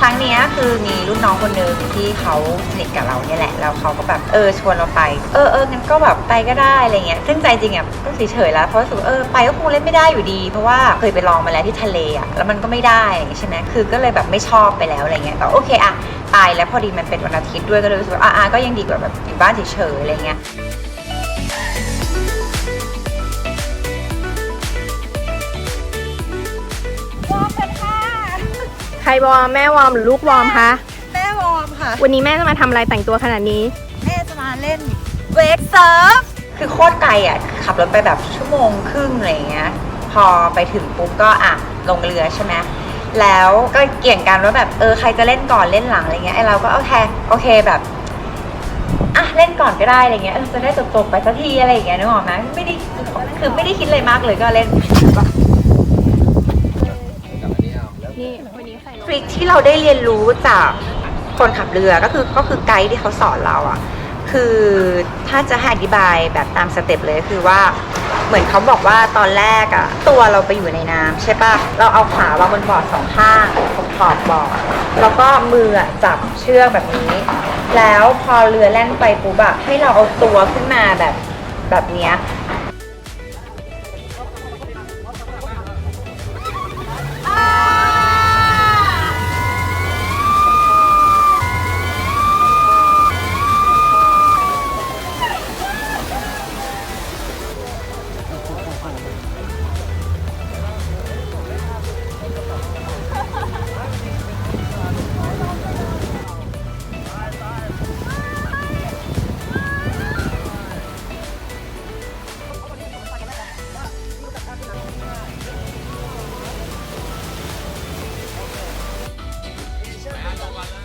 ครั้งเนี้ยคือมีรุ่นน้องคนหนึ่งที่เขาสนิทกับเราเนี่ยแหละแล้วเขาก็แบบเออชวนเราไป เออเอองั้นก็แบบไปก็ได้อะไรเงี้ยซึ่งใจจริงอะก็เฉยๆแล้วเพราะรู้สึกว่าเออไปก็คงเล่นไม่ได้อยู่ดี เพราะว่าเคยไปลองมาแล้วที่ทะเลอะแล้วมันก็ไม่ได้ใช่ไหมคือก็เลยแบบไม่ชอบไปแล้วอะไรเงี้ยแต่โอเคอะไปแล้วพอดีมันเป็นวันอาทิตย์ด้วยก็เลยรู้สึกว่าอะก็ยังดีกว่าแบบอยู่บ้านเฉยๆอะไรเงี้ย รวอร์มแม่วอร์มหรือลูกวอร์มคะ แม่วอร์มค่ะ วันนี้แม่จะมาทำอะไรแต่งตัวขนาดนี้ แม่จะมาเล่นเวกเซิร์ฟ คือโคตรไกลอะ ขับรถไปแบบชั่วโมงครึ่งอะไรอย่างเงี้ย พอไปถึงปุ๊บก็อะลงเรือใช่ไหมแล้วก็เกี่ยงกันว่าแบบเออใครจะเล่นก่อนเล่นหลังอะไรเงี้ยไอเราก็โอเคโอเคแบบอะเล่นก่อนก็ได้อะไรเงี้ยเออจะได้จบๆไปสักทีอะไรอย่างเงี้ยนึกออกไหมไม่ได้คือไม่ได้คิดอะไรมากเลยก็เล่นนี่ ริคที่เราได้เรียนรู้จากคนขับเรือก็คือก็คือไกด์ที่เขาสอนเราอะคือถ้าจะให้อธิบายแบบตามสเต็ปเลยคือว่าเหมือนเขาบอกว่าตอนแรกอะตัวเราไปอยู่ในน้ำใช่ปะเราเอาขาวางบนบอร์ดสองข้างตรงขอบบอร์ดแล้วก็มือจับเชือกแบบนี้ แล้วพอเรือแล่นไปปุ๊บอะให้เราเอาตัวขึ้นมาแบบแบบเนี้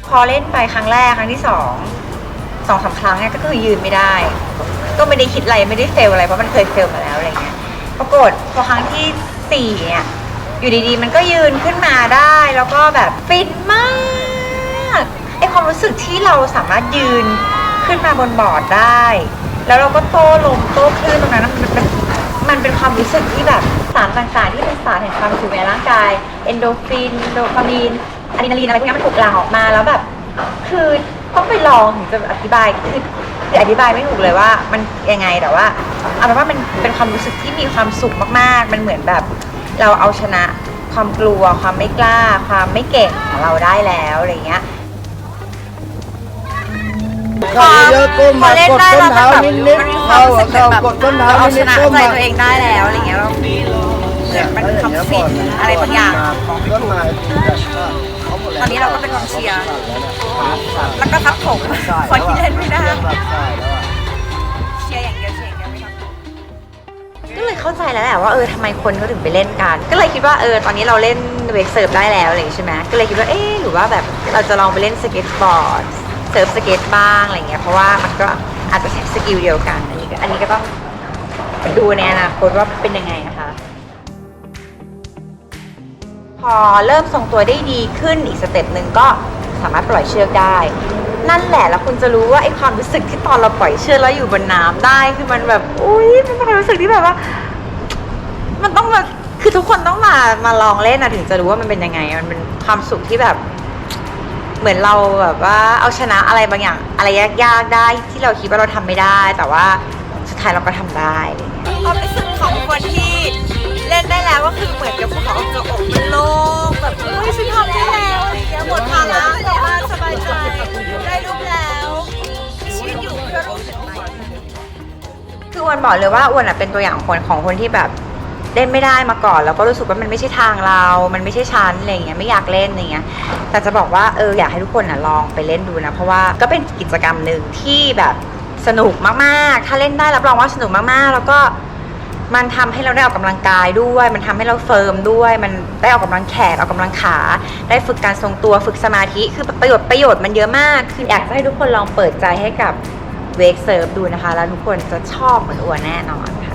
พอเล่นไปครั้งแรกครั้งที่สองสองสามครั้งเนี่ยก็คือยืนไม่ได้ ก็ไม่ได้คิดอะไรไม่ได้เฟลอะไรเพราะมันเคยเฟลมาแล้วอะไรเงี้ยปรากฏพอครั้งที่สี่เนี่ยอยู่ดีๆ มันก็ยืนขึ้นมาได้ แล้วก็แบบฟินมากไอความรู้สึกที่เราสามารถยืนขึ้นมาบนบอร์ดได้ แล้วเราก็โต้ลมโต้คลื่นตรงนั้นมันเป็นมันเป็นความรู้สึกที่แบบสารต่างๆที่เป็นสารแห่งความสุขในร่างกาย เอนโดฟินโดพามีน อะดรีนาลีนอะไรพวกนี้มันถูกหลั่งออกมาแล้วแบบ คือต้องไปลองถึงจะอธิบายคือคืออธิบายไม่ถูกเลยว่ามันยังไงแต่ว่าเอาเป็นว่ามันเป็นความรู้สึกที่มีความสุขมากๆ มันเหมือนแบบ เราเอาชนะความกลัว ความไม่กล้า ความไม่เก่งของเราได้แล้วอะไรเงี้ยเข้าเยอะๆก้มพมาอเล่นกดได้ต้นเราเท้าแบบนิดมันมีๆความเข้ารู้สึกเข้าแบบกดต้นเท้าเอาชนิดนะๆก้มใจมาตัวเองได้แล้วอะไรเงี้ยเรา เหมือนมันคอมฟิตอะไรบางอย่าง ต้นไม้ ก็ทับถมคนที่เล่นไม่ได้เชียร์อย่างเดียวเชียร์อย่างเดียวไม่ทำก็เลยเข้าใจแล้วแหละว่าเออทำไมคนเขาถึงไปเล่นกัน ก็เลยคิดว่าเออตอนนี้เราเล่นเวกเซิร์ฟได้แล้วอะไรอย่างงี้ใช่ไหมก็เลยคิดว่าเออหรือว่าแบบเราจะลองไปเล่นสเก็ตบอร์ดเซิร์ฟสเก็ตบ้างอะไรเงี้ยเพราะว่ามันก็อาจจะใช้สกิลเดียวกันอันนี้ก็อันนี้ก็ต้องดูในอนาคตว่าเป็นยังไงนะคะ พอเริ่มทรงตัวได้ดีขึ้นอีกสเต็ปหนึ่งก็สามารถปล่อยเชือกได้ นั่นแหละแล้วคุณจะรู้ว่าไอ้ความรู้สึกที่ตอนเราปล่อยเชือกแล้วอยู่บนน้ำได้คือมันแบบอุ้ยมันเป็นความรู้สึกที่แบบว่า มันต้องมาคือทุกคนต้องมามาลองเล่นนะถึงจะรู้ว่ามันเป็นยังไง มันเป็นความสุขที่แบบ เหมือนเราแบบว่าเอาชนะอะไรบางอย่าง อะไรยากๆได้ที่เราคิดว่าเราทำไม่ได้ แต่ว่าสุดท้ายเราก็ทำได้เงี้ยความรู้สึกของคนที่เล่นได้แล้วก็ คืออ้วนบอกเลยว่าอ้วนอะเป็นตัวอย่างคนของคนที่แบบเล่นไม่ได้มาก่อน แล้วก็รู้สึกว่ามันไม่ใช่ทางเรา มันไม่ใช่ชั้นอะไรเงี้ยไม่อยากเล่นอะไรเงี้ยแต่จะบอกว่าเอออยากให้ทุกคนนะลองไปเล่นดูนะ เพราะว่าก็เป็นกิจกรรมหนึ่งที่แบบสนุกมากๆ ถ้าเล่นได้รับรองว่าสนุกมากๆ แล้วก็มันทำให้เราได้ออกกำลังกายด้วย มันทำให้เราเฟิร์มด้วย มันได้ออกกำลังแขนออกกำลังขา ได้ฝึกการทรงตัว ฝึกสมาธิ คือประโยชน์ประโยชน์มันเยอะมาก คืออยากจะให้ทุกคนลองเปิดใจให้กับ เวกเซิร์ฟดูนะคะ แล้วทุกคนจะชอบเหมือนอ้วนแน่นอนค่ะ